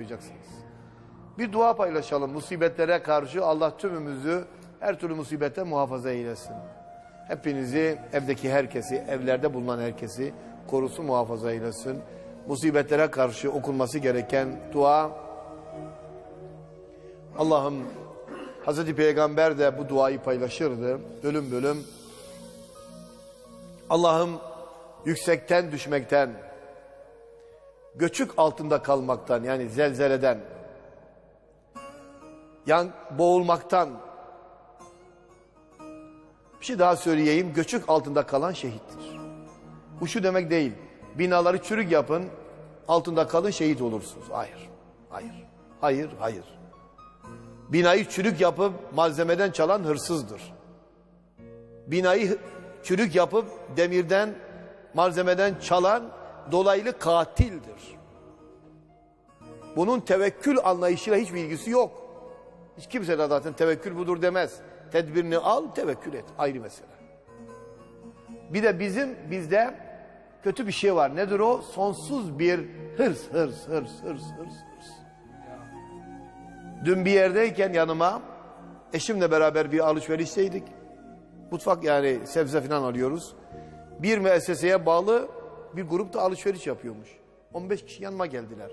Duyacaksınız. Bir dua paylaşalım. Musibetlere karşı Allah tümümüzü her türlü musibete muhafaza eylesin. Hepinizi, evdeki herkesi, evlerde bulunan herkesi korusu muhafaza eylesin. Musibetlere karşı okunması gereken dua Allah'ım Hazreti Peygamber de bu duayı paylaşırdı. Bölüm bölüm. Allah'ım yüksekten düşmekten, göçük altında kalmaktan yani zelzeleden, yan boğulmaktan, bir şey daha söyleyeyim, göçük altında kalan şehittir. Bu şu demek değil, binaları çürük yapın, altında kalın şehit olursunuz. Hayır, hayır, hayır, hayır. Binayı çürük yapıp malzemeden çalan hırsızdır. Binayı çürük yapıp demirden, malzemeden çalan dolaylı katildir. Bunun tevekkül anlayışıyla hiçbir ilgisi yok. Hiç kimse de zaten tevekkül budur demez. Tedbirini al, tevekkül et. Ayrı mesele. Bir de bizim bizde kötü bir şey var. Nedir o? Sonsuz bir hırs, hırs, hırs, hırs, hırs, hırs. Dün bir yerdeyken yanıma eşimle beraber bir alışverişteydik. Mutfak yani sebze falan alıyoruz. Bir müesseseye bağlı bir grup da alışveriş yapıyormuş. 15 kişi yanıma geldiler.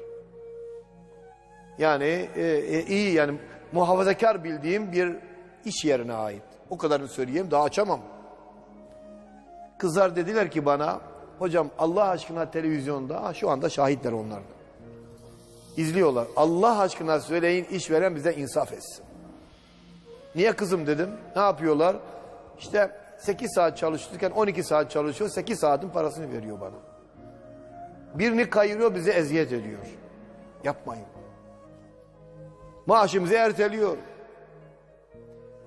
Yani e, e, iyi yani muhafazakar bildiğim bir iş yerine ait. O kadarını söyleyeyim daha açamam. Kızlar dediler ki bana hocam Allah aşkına televizyonda şu anda şahitler onlar. İzliyorlar. Allah aşkına söyleyin işveren bize insaf etsin. Niye kızım dedim. Ne yapıyorlar? İşte 8 saat çalışırken 12 saat çalışıyor. 8 saatin parasını veriyor bana. Birini kayırıyor bize eziyet ediyor. Yapmayın. Maaşımızı erteliyor.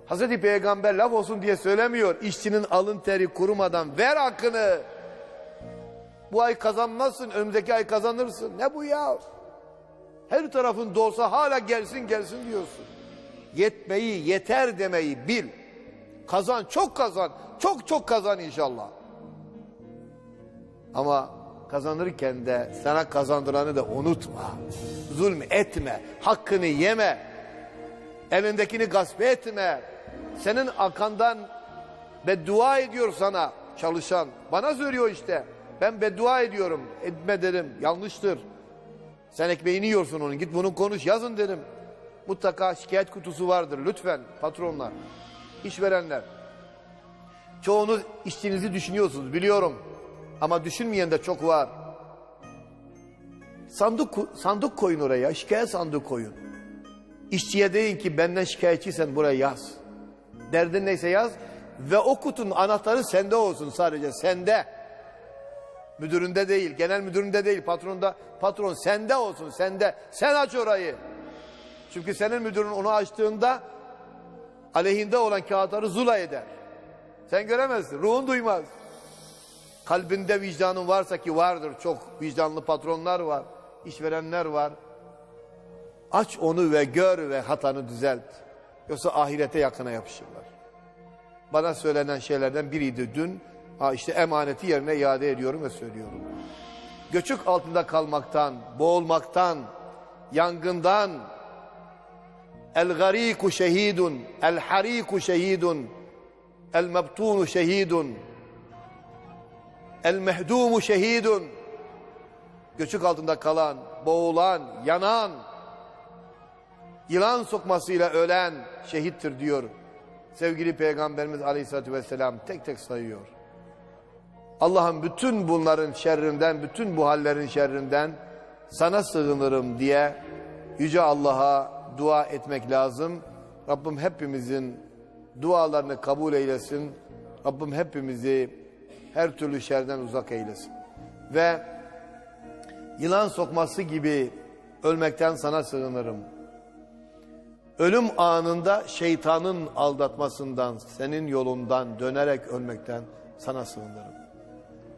Hazreti Peygamber laf olsun diye söylemiyor. İşçinin alın teri kurumadan ver hakkını. Bu ay kazanmazsın, önümüzdeki ay kazanırsın. Ne bu ya? Her tarafın dolsa hala gelsin gelsin diyorsun. Yetmeyi, yeter demeyi bil. Kazan, çok kazan. Çok çok kazan inşallah. Ama kazanırken de sana kazandıranı da unutma. Zulm etme, hakkını yeme. Elindekini gasp etme. Senin arkandan beddua ediyor sana çalışan. Bana söylüyor işte. Ben beddua ediyorum. Etme dedim. Yanlıştır. Sen ekmeğini yiyorsun onun. Git bunu konuş yazın dedim. Mutlaka şikayet kutusu vardır. Lütfen patronlar, işverenler. Çoğunuz işçinizi düşünüyorsunuz biliyorum. Ama düşünmeyen de çok var. Sandık, sandık koyun oraya. Şikayet sandık koyun. İşçiye deyin ki benden şikayetçiysen buraya yaz. Derdin neyse yaz. Ve o kutunun anahtarı sende olsun sadece sende. Müdüründe değil, genel müdüründe değil, patronda. Patron sende olsun, sende. Sen aç orayı. Çünkü senin müdürün onu açtığında aleyhinde olan kağıtları zula eder. Sen göremezsin, ruhun duymaz. Kalbinde vicdanın varsa ki vardır çok vicdanlı patronlar var, işverenler var. Aç onu ve gör ve hatanı düzelt. Yoksa ahirete yakına yapışırlar. Bana söylenen şeylerden biriydi dün. Ha işte emaneti yerine iade ediyorum ve söylüyorum. Göçük altında kalmaktan, boğulmaktan, yangından, el gariku şehidun, el hariku şehidun, el mebtunu şehidun, el mehdumu şehidun. Göçük altında kalan, boğulan, yanan, yılan sokmasıyla ölen şehittir diyor. Sevgili Peygamberimiz Aleyhisselatü Vesselam tek tek sayıyor. Allah'ım bütün bunların şerrinden, bütün bu hallerin şerrinden sana sığınırım diye Yüce Allah'a dua etmek lazım. Rabbim hepimizin dualarını kabul eylesin. Rabbim hepimizi her türlü şerden uzak eylesin. Ve yılan sokması gibi ölmekten sana sığınırım. Ölüm anında şeytanın aldatmasından, senin yolundan dönerek ölmekten sana sığınırım.